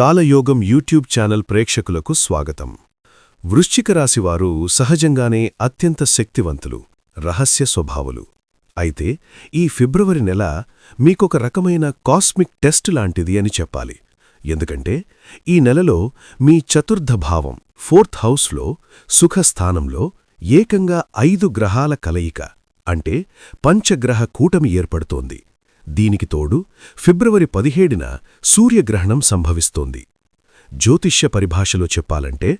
కాలయోగం YouTube channel ప్రేక్షకులకు స్వాగతం. వృశ్చిక రాశివారు సహజంగానే అత్యంత శక్తివంతులు రహస్య స్వభావులు. అయితే ఈ ఫిబ్రవరి నెల మీకొక రకమైన కాస్మిక్ టెస్ట్ లాంటిది అని చెప్పాలి. ఎందుకంటే ఈ నెలలో మీ చతుర్థ భావం ఫోర్త్ హౌస్లో సుఖస్థానంలో ఏకంగా ఐదు గ్రహాల కలయిక అంటే పంచగ్రహ కూటమి ఏర్పడుతోంది. దీనికి తోడు ఫిబ్రవరి పదిహేడున సూర్యగ్రహణం సంభవిస్తోంది. జ్యోతిష్య పరిభాషలో చెప్పాలంటే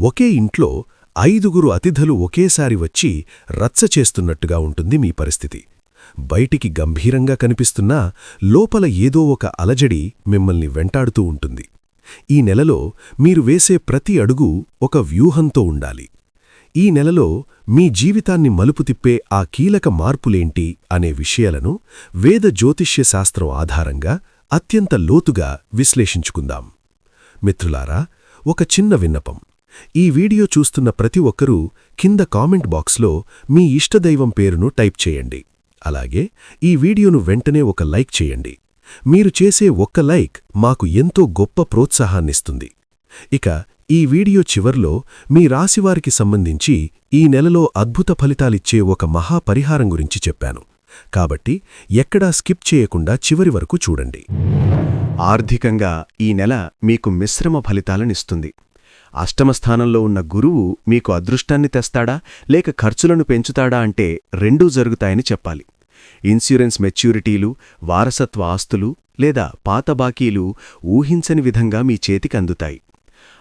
ఒకే ఇంట్లో ఐదుగురు అతిథులు ఒకేసారి వచ్చి రచ్చ చేస్తున్నట్టుగా ఉంటుంది మీ పరిస్థితి. బయటికి గంభీరంగా కనిపిస్తున్నా లోపల ఏదో ఒక అలజడి మిమ్మల్ని వెంటాడుతూ ఉంటుంది. ఈ నెలలో మీరు వేసే ప్రతి అడుగు ఒక వ్యూహంతో ఉండాలి. ఈ నెలలో మీ జీవితాన్ని మలుపు తిప్పే ఆ కీలక మార్పులేంటి అనే విషయాలను వేద జ్యోతిష్య శాస్త్రం ఆధారంగా అత్యంత లోతుగా విశ్లేషించుకుందాం. మిత్రులారా ఒక చిన్న విన్నపం. ఈ వీడియో చూస్తున్న ప్రతి ఒక్కరూ కింద కామెంట్ బాక్స్లో మీ ఇష్టదైవం పేరును టైప్ చేయండి. అలాగే ఈ వీడియోను వెంటనే ఒక లైక్ చేయండి. మీరు చేసే ఒక్క లైక్ మాకు ఎంతో గొప్ప ప్రోత్సాహాన్నిస్తుంది. ఇక ఈ వీడియో చివర్లో మీ రాశివారికి సంబంధించి ఈ నెలలో అద్భుత ఫలితాలిచ్చే ఒక మహాపరిహారం గురించి చెప్పాను. కాబట్టి ఎక్కడా స్కిప్ చేయకుండా చివరి వరకు చూడండి. ఆర్థికంగా ఈ నెల మీకు మిశ్రమ ఫలితాలనిస్తుంది. అష్టమస్థానంలో ఉన్న గురువు మీకు అదృష్టాన్ని తెస్తాడా? లేక ఖర్చులను పెంచుతాడా అంటే రెండూ జరుగుతాయని చెప్పాలి. ఇన్సూరెన్స్ మెచ్యూరిటీలు వారసత్వ ఆస్తులు లేదా పాత బాకీలు ఊహించని విధంగా మీ చేతికి అందుతాయి.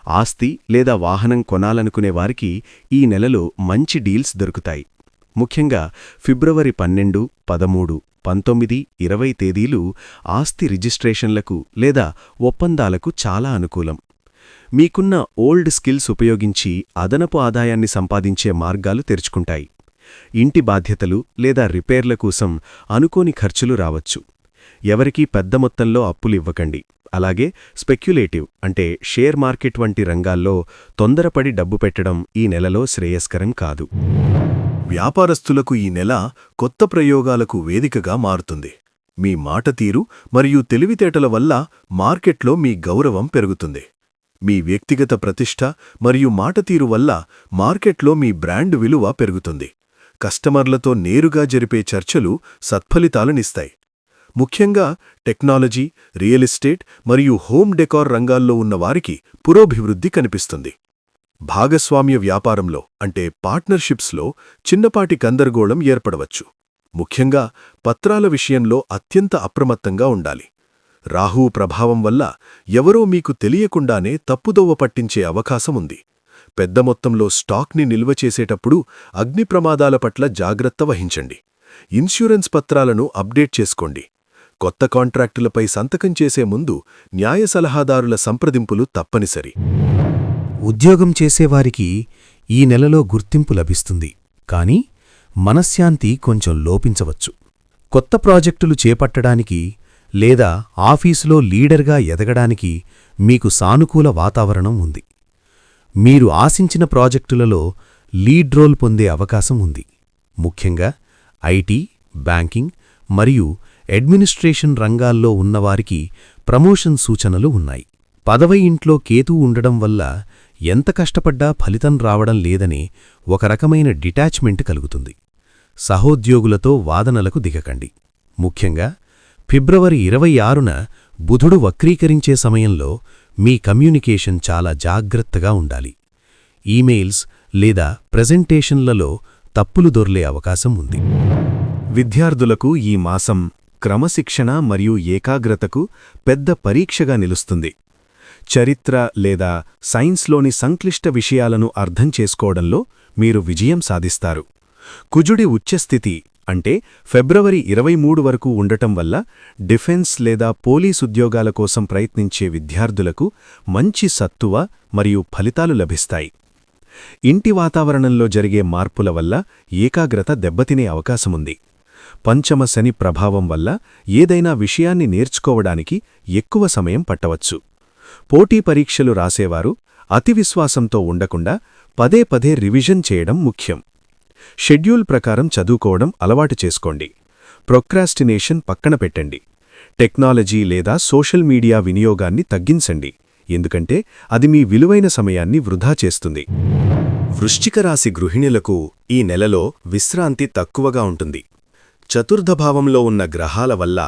ఆస్తి లేదా వాహనం కొనాలనుకునే వారికి ఈ నెలలో మంచి డీల్స్ దొరుకుతాయి. ముఖ్యంగా ఫిబ్రవరి పన్నెండు పదమూడు పంతొమ్మిది ఇరవై తేదీలు ఆస్తి రిజిస్ట్రేషన్లకు లేదా ఒప్పందాలకు చాలా అనుకూలం. మీకున్న ఓల్డ్ స్కిల్స్ ఉపయోగించి అదనపు ఆదాయాన్ని సంపాదించే మార్గాలు తెరుచుకుంటాయి. ఇంటి బాధ్యతలు లేదా రిపేర్ల కోసం అనుకోని ఖర్చులు రావచ్చు. ఎవరికీ పెద్ద మొత్తంలో అప్పులివ్వకండి. అలాగే స్పెక్యులేటివ్ అంటే షేర్ మార్కెట్ వంటి రంగాల్లో తొందరపడి డబ్బు పెట్టడం ఈ నెలలో శ్రేయస్కరం కాదు. వ్యాపారస్తులకు ఈ నెల కొత్త ప్రయోగాలకు వేదికగా మారుతుంది. మీ మాట తీరు మరియు తెలివితేటల వల్ల మార్కెట్లో మీ గౌరవం పెరుగుతుంది. మీ వ్యక్తిగత ప్రతిష్ట మరియు మాట తీరు వల్ల మార్కెట్లో మీ బ్రాండ్ విలువ పెరుగుతుంది. కస్టమర్లతో నేరుగా జరిపే చర్చలు సత్ఫలితాలనిస్తాయి ముఖ్యంగా టెక్నాలజీ రియల్ ఎస్టేట్ మరియు హోమ్ డెకార్ రంగాల్లో ఉన్న వారికి పురోభివృద్ధి కనిపిస్తుంది. భాగస్వామ్య వ్యాపారంలో అంటే పార్ట్నర్షిప్స్లో చిన్నపాటి గందరగోళం ఏర్పడవచ్చు. ముఖ్యంగా పత్రాల విషయంలో అత్యంత అప్రమత్తంగా ఉండాలి. రాహూ ప్రభావం వల్ల ఎవరో మీకు తెలియకుండానే తప్పుదోవ పట్టించే అవకాశముంది పెద్ద మొత్తంలో స్టాక్ని నిల్వ చేసేటప్పుడు అగ్ని ప్రమాదాల పట్ల జాగ్రత్త వహించండి. ఇన్సూరెన్స్ పత్రాలను అప్డేట్ చేసుకోండి. కొత్త కాంట్రాక్టులపై సంతకం చేసే ముందు న్యాయ సలహాదారుల సంప్రదింపులు తప్పనిసరి. ఉద్యోగం చేసేవారికి ఈ నెలలో గుర్తింపు లభిస్తుంది కాని మనశ్శాంతి కొంచెం లోపించవచ్చు. కొత్త ప్రాజెక్టులు చేపట్టడానికి లేదా ఆఫీసులో లీడర్గా ఎదగడానికి మీకు సానుకూల వాతావరణం ఉంది. మీరు ఆశించిన ప్రాజెక్టులలో లీడ్ రోల్ పొందే అవకాశం ఉంది. ముఖ్యంగా ఐటీ బ్యాంకింగ్ మరియు అడ్మినిస్ట్రేషన్ రంగాల్లో ఉన్నవారికి ప్రమోషన్ సూచనలు ఉన్నాయి. పదవై ఇంట్లో కేతు ఉండడం వల్ల ఎంత కష్టపడ్డా ఫలితం రావడం లేదని ఒక రకమైన డిటాచ్మెంట్ కలుగుతుంది. సహోద్యోగులతో వాదనలకు దిగకండి. ముఖ్యంగా ఫిబ్రవరి ఇరవై ఆరున బుధుడు వక్రీకరించే సమయంలో మీ కమ్యూనికేషన్ చాలా జాగ్రత్తగా ఉండాలి. ఈమెయిల్స్ లేదా ప్రెజెంటేషన్లలో తప్పులు దొర్లే అవకాశం ఉంది. విద్యార్థులకు ఈ మాసం క్రమశిక్షణ మరియు ఏకాగ్రతకు పెద్ద పరీక్షగా నిలుస్తుంది. చరిత్ర లేదా సైన్స్లోని సంక్లిష్ట విషయాలను అర్థం చేసుకోవడంలో మీరు విజయం సాధిస్తారు. కుజుడి ఉచ్చస్థితి అంటే ఫిబ్రవరి ఇరవై మూడు వరకు ఉండటం వల్ల డిఫెన్స్ లేదా పోలీస్ ఉద్యోగాల కోసం ప్రయత్నించే విద్యార్థులకు మంచి సత్తువ మరియు ఫలితాలు లభిస్తాయి. ఇంటి వాతావరణంలో జరిగే మార్పుల వల్ల ఏకాగ్రత దెబ్బతినే అవకాశముంది. పంచమ శని ప్రభావం వల్ల ఏదైనా విషయాన్ని నేర్చుకోవడానికి ఎక్కువ సమయం పట్టవచ్చు. పోటీ పరీక్షలు రాసేవారు అతి విశ్వాసంతో ఉండకుండా పదే పదే రివిజన్ చేయడం ముఖ్యం. షెడ్యూల్ ప్రకారం చదువుకోవడం అలవాటు చేసుకోండి. ప్రొక్రాస్టినేషన్ పక్కన పెట్టండి. టెక్నాలజీ లేదా సోషల్ మీడియా వినియోగాన్ని తగ్గించండి. ఎందుకంటే అది మీ విలువైన సమయాన్ని వృధా చేస్తుంది. వృశ్చిక రాశి గృహిణులకు ఈ నెలలో విశ్రాంతి తక్కువగా ఉంటుంది. చతుర్థభావంలో ఉన్న గ్రహాల వల్ల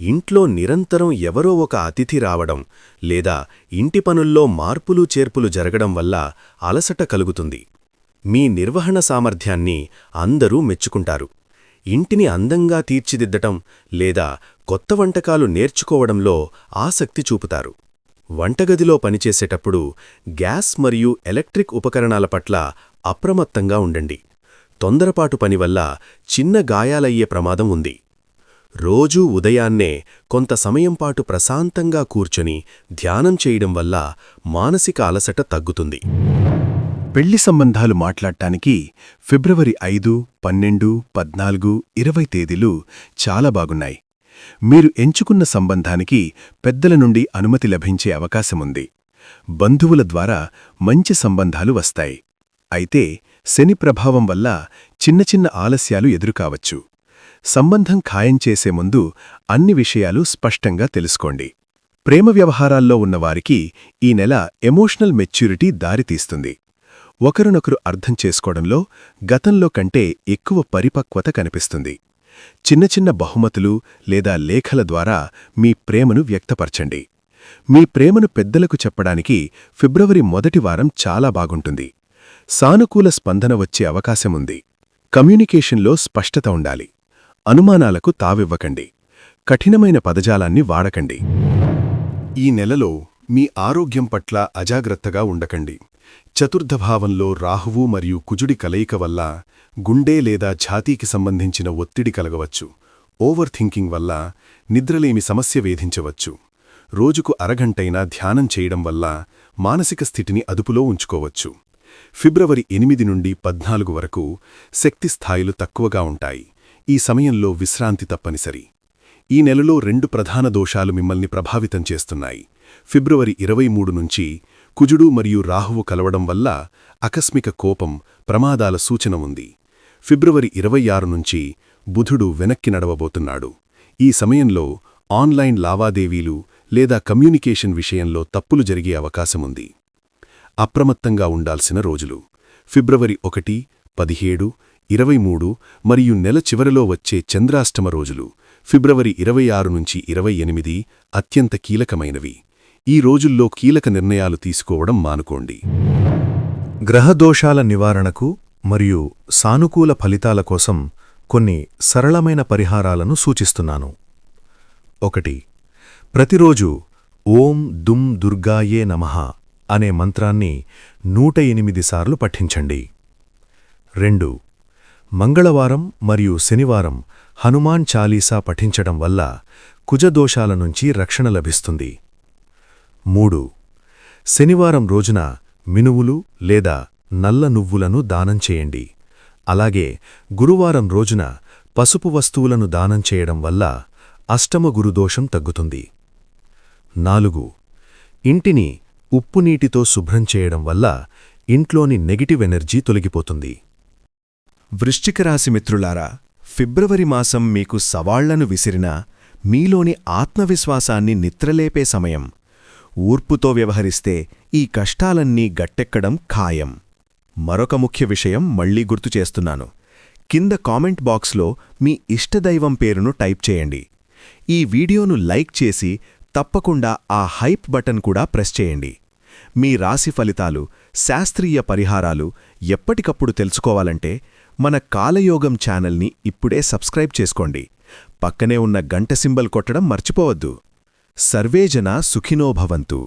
ఇంట్లో నిరంతరం ఎవరో ఒక అతిథి రావడం లేదా ఇంటి పనుల్లో మార్పులు చేర్పులు జరగడం వల్ల అలసట కలుగుతుంది. మీ నిర్వహణ సామర్థ్యాన్ని అందరూ మెచ్చుకుంటారు. ఇంటిని అందంగా తీర్చిదిద్దటం లేదా కొత్త వంటకాలు నేర్చుకోవడంలో ఆసక్తి చూపుతారు. వంటగదిలో పనిచేసేటప్పుడు గ్యాస్ మరియు ఎలక్ట్రిక్ ఉపకరణాల పట్ల అప్రమత్తంగా ఉండండి. తొందరపాటు పని వల్ల చిన్న గాయాలయ్యే ప్రమాదం ఉంది. రోజూ ఉదయాన్నే కొంత సమయం పాటు ప్రశాంతంగా కూర్చొని ధ్యానం చేయడం వల్ల మానసిక అలసట తగ్గుతుంది. పెళ్ళి సంబంధాలు మాట్లాడటానికి ఫిబ్రవరి ఐదు పన్నెండు పద్నాలుగు ఇరవై తేదీలు చాలా బాగున్నాయి. మీరు ఎంచుకున్న సంబంధానికి పెద్దల నుండి అనుమతి లభించే అవకాశముంది. బంధువుల ద్వారా మంచి సంబంధాలు వస్తాయి. అయితే శని ప్రభావం వల్ల చిన్న చిన్న ఆలస్యాలు ఎదురుకావచ్చు. సంబంధం ఖాయం చేసే ముందు అన్ని విషయాలు స్పష్టంగా తెలుసుకోండి. ప్రేమ వ్యవహారాల్లో ఉన్నవారికి ఈ నెల ఎమోషనల్ మెచ్యూరిటీ దారితీస్తుంది. ఒకరినొకరు అర్థం చేసుకోవడంలో గతంలో కంటే ఎక్కువ పరిపక్వత కనిపిస్తుంది. చిన్న చిన్న బహుమతులు లేదా లేఖల ద్వారా మీ ప్రేమను వ్యక్తపరచండి. మీ ప్రేమను పెద్దలకు చెప్పడానికి ఫిబ్రవరి మొదటి వారం చాలా బాగుంటుంది. సానుకూల స్పందన వచ్చే అవకాశముంది. కమ్యూనికేషన్లో స్పష్టత ఉండాలి. అనుమానాలకు తావివ్వకండి. కఠినమైన పదజాలాన్ని వాడకండి. ఈ నెలలో మీ ఆరోగ్యం పట్ల అజాగ్రత్తగా ఉండకండి. చతుర్థ భావంలో రాహువు మరియు కుజుడి కలయిక వల్ల గుండె లేదా ఛాతీకి సంబంధించిన ఒత్తిడి కలగవచ్చు. ఓవర్ థింకింగ్ వల్ల నిద్రలేమి సమస్య వేధించవచ్చు. రోజుకు అరగంటైనా ధ్యానం చేయడం వల్ల మానసిక స్థితిని అదుపులో ఉంచుకోవచ్చు. ఫిబ్రవరి ఎనిమిది నుండి పద్నాలుగు వరకు శక్తి స్థాయిలు తక్కువగా ఉంటాయి. ఈ సమయంలో విశ్రాంతి తప్పనిసరి. ఈ నెలలో రెండు ప్రధాన దోషాలు మిమ్మల్ని ప్రభావితం చేస్తున్నాయి. ఫిబ్రవరి ఇరవై మూడు నుంచి కుజుడు మరియు రాహువు కలవడం వల్ల ఆకస్మిక కోపం ప్రమాదాల సూచన ఉంది. ఫిబ్రవరి ఇరవై ఆరు నుంచి బుధుడు వెనక్కి నడవబోతున్నాడు. ఈ సమయంలో ఆన్లైన్ లావాదేవీలు లేదా కమ్యూనికేషన్ విషయంలో తప్పులు జరిగే అవకాశముంది అప్రమత్తంగా ఉండాల్సిన రోజులు. ఫిబ్రవరి ఒకటి పదిహేడు ఇరవై మూడు మరియు నెల చివరిలో వచ్చే చంద్రాష్టమ రోజులు. ఫిబ్రవరి ఇరవై ఆరు నుంచి ఇరవై ఎనిమిది అత్యంత కీలకమైనవి. ఈ రోజుల్లో కీలక నిర్ణయాలు తీసుకోవడం మానుకోండి. గ్రహదోషాల నివారణకు మరియు సానుకూల ఫలితాల కోసం కొన్ని సరళమైన పరిహారాలను సూచిస్తున్నాను. ఒకటి ప్రతిరోజు ఓం దుమ్ దుర్గాయే నమః. అనే మంత్రాన్ని నూట ఎనిమిది సార్లు పఠించండి. రెండు. మంగళవారం మరియు శనివారం హనుమాన్ చాలీసా పఠించడం వల్ల కుజదోషాల నుంచి రక్షణ లభిస్తుంది. మూడు. శనివారం రోజున మినువులు లేదా నల్ల నువ్వులను దానం చేయండి. అలాగే గురువారం రోజున పసుపు వస్తువులను దానం చేయడం వల్ల అష్టమ గురుదోషం తగ్గుతుంది. నాలుగు. ఇంటిని ఉప్పు నీటితో శుభ్రం చేయడం వల్ల ఇంట్లోని నెగిటివ్ ఎనర్జీ తొలగిపోతుంది. వృశ్చిక రాశి మిత్రులారా ఫిబ్రవరి మాసం మీకు సవాళ్ళను విసిరినా మీలోని ఆత్మవిశ్వాసాన్ని నిత్రలేపే సమయం. ఊర్పుతో వ్యవహరిస్తే ఈ కష్టాలన్నీ గట్టెక్కడం ఖాయం. మరొక ముఖ్య విషయం మళ్ళీ గుర్తు చేస్తున్నాను. కింద కామెంట్ బాక్స్లో మీ ఇష్టదైవం పేరును టైప్ చేయండి. ఈ వీడియోను లైక్ చేసి తప్పకుండా ఆ హైప్ బటన్ కూడా ప్రెస్ చేయండి. మీ రాశి ఫలితాలు శాస్త్రీయ పరిహారాలు ఎప్పటికప్పుడు తెలుసుకోవాలంటే మన కాలయోగం ఛానల్ని ఇప్పుడే సబ్స్క్రైబ్ చేసుకోండి. పక్కనే ఉన్న గంట సింబల్ కొట్టడం మర్చిపోవద్దు. సర్వేజన సుఖినోభవంతు